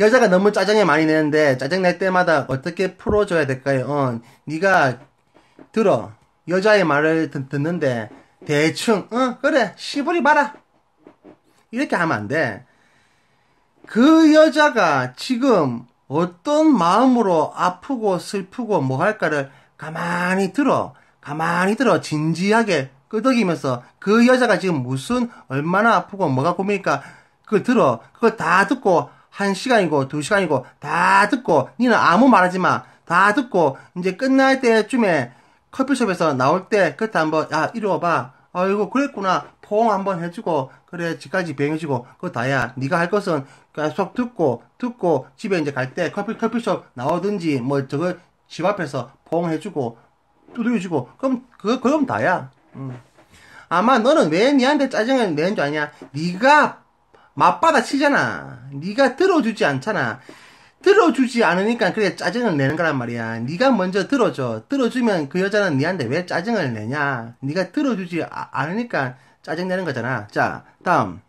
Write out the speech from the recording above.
여자가 너무 짜증이 많이 내는데 짜증 낼 때마다 어떻게 풀어줘야 될까요? 어, 네가 들어 여자의 말을 듣, 듣는데 대충 어 그래 시부리 봐라 이렇게 하면 안 돼. 그 여자가 지금 어떤 마음으로 아프고 슬프고 뭐 할까를 가만히 들어. 가만히 들어. 진지하게 끄덕이면서 그 여자가 지금 무슨 얼마나 아프고 뭐가 고민일까 그걸 들어. 그걸 다 듣고 한 시간이고 두 시간이고 다 듣고 니는 아무 말하지 마. 다 듣고 이제 끝날 때쯤에 커피숍에서 나올 때 그때 한번 야 이리 와봐. 아이고 그랬구나. 포옹 한번 해주고 그래 집까지 비행해주고 그거 다야. 네가 할 것은 계속 듣고 듣고 집에 이제 갈 때 커피 커피숍 나오든지 뭐 저거 집 앞에서 포옹 해주고 두드려주고 그럼 그 그럼 다야. 음. 아마 너는 왜 니한테 짜증을 내는 줄 아냐? 네가 맞받아 치잖아. 네가 들어주지 않잖아. 들어주지 않으니까 그래 짜증을 내는 거란 말이야. 네가 먼저 들어줘. 들어주면 그 여자는 니한테 왜 짜증을 내냐? 네가 들어주지 아- 않으니까 짜증 내는 거잖아. 자, 다음.